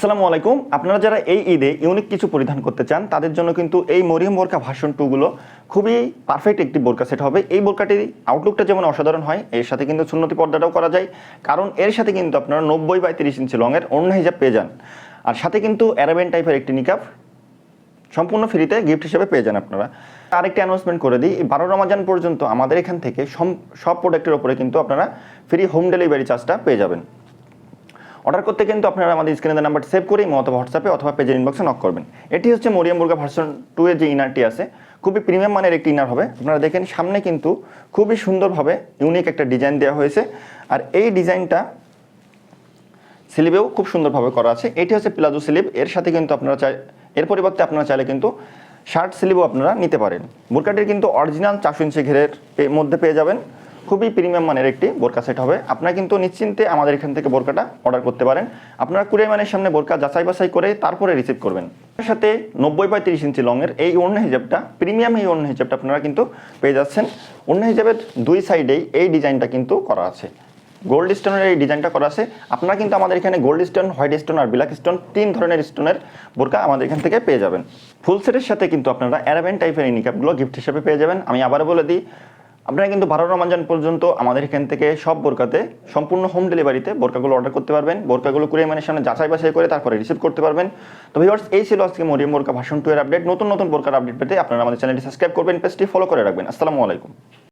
আসসালামু আলাইকুম। আপনারা যারা এই ঈদে ইউনিক কিছু পরিধান করতে চান, তাদের জন্য কিন্তু এই মরিয়ম বোরকা ভার্সন টুগুলো খুবই পারফেক্ট একটি বোরকা সেট হবে। এই বোরকাটির আউটলুকটা যেমন অসাধারণ হয়, এর সাথে কিন্তু সুন্নতি পর্দাটাও করা যায়। কারণ এর সাথে কিন্তু আপনারা নব্বই বাই তিরিশ ইঞ্চি লংয়ের অন্য হিসাব পেয়ে যান। আর সাথে কিন্তু অ্যারাবেন টাইপের একটি নিকাপ সম্পূর্ণ ফ্রিতে গিফট হিসেবে পেয়ে যান আপনারা। আরেকটি অ্যানাউন্সমেন্ট করে দিই, বারো রমাজান পর্যন্ত আমাদের এখান থেকে সব প্রোডাক্টের ওপরে কিন্তু আপনারা ফ্রি হোম ডেলিভারি চার্জটা পেয়ে যাবেন। অর্ডার করতে কিন্তু আপনারা আমাদের স্ক্রিনের নাম্বার সেভ করেই অথবা হোয়াটসঅ্যাপে অথবা পেজের ইনবক্সে নক করবেন। এটি হচ্ছে মরিয়াম বুর্গা ভার্সন টু এর যে ইনারটি আছে, খুবই প্রিমিয়াম মানের একটি ইনার হবে। আপনারা দেখেন সামনে কিন্তু খুবই সুন্দরভাবে ইউনিক একটা ডিজাইন দেওয়া হয়েছে। আর এই ডিজাইনটা স্লিভেও খুব সুন্দরভাবে করা আছে। এটি হচ্ছে প্লাজো স্লিভ এর সাথে কিন্তু আপনারা চাই, এর পরিবর্তে আপনারা চাইলে কিন্তু শার্ট স্লিভও আপনারা নিতে পারেন। বোরকাটির কিন্তু অরিজিনাল চারশো ইঞ্চি ঘেরের মধ্যে পেয়ে যাবেন। খুবই প্রিমিয়াম মানের একটি বোরকা সেট হবে। আপনারা কিন্তু নিশ্চিন্তে আমাদের এখান থেকে বোরকাটা অর্ডার করতে পারেন। আপনারা কুড়ি মানের সামনে বোরকা যাচাই বাছাই করে তারপরে রিসিভ করবেন। এর সাথে নব্বই বাই তিরিশ ইঞ্চি লংয়ের এই অন্য হিজাবটা প্রিমিয়াম এই অন্য হিজাবটা আপনারা কিন্তু পেয়ে যাচ্ছেন। অন্য হিজাবের দুই সাইডেই এই ডিজাইনটা কিন্তু করা আছে। গোল্ড স্টোনের এই ডিজাইনটা করা আছে। আপনারা কিন্তু আমাদের এখানে গোল্ড স্টোন হোয়াইট স্টোন আর ব্ল্যাক স্টোন তিন ধরনের স্টোনের বোরকা আমাদের এখান থেকে পেয়ে যাবেন। ফুল সেটের সাথে কিন্তু আপনারা অ্যারাবেন টাইপের এই নিকাপগুলো গিফট হিসেবে পেয়ে যাবেন। আমি আবার বলে দিই আপনারা কিন্তু বারো রমাজান পর্যন্ত আমাদের এখান থেকে সব বোরকাতে সম্পূর্ণ হোম ডেলিভারিতে বোরকাগুলো অর্ডার করতে পারবেন। বোরকাগুলো কুড়ি মানের সামনে যাচাই বাছাই করে তারপরে রিসিভ করতে পারবেন। তো ভিওর্স এই ছিল আজকে মরিয়ম বোরকা ভাষণ টু এর আপডেট নতুন নতুন বোরকার আপডেট পেতে আপনারা আমাদের চ্যানেলটি সাবস্ক্রাইব করবেন পেজটি ফলো করে রাখবেন। আসসালামু আলাইকুম।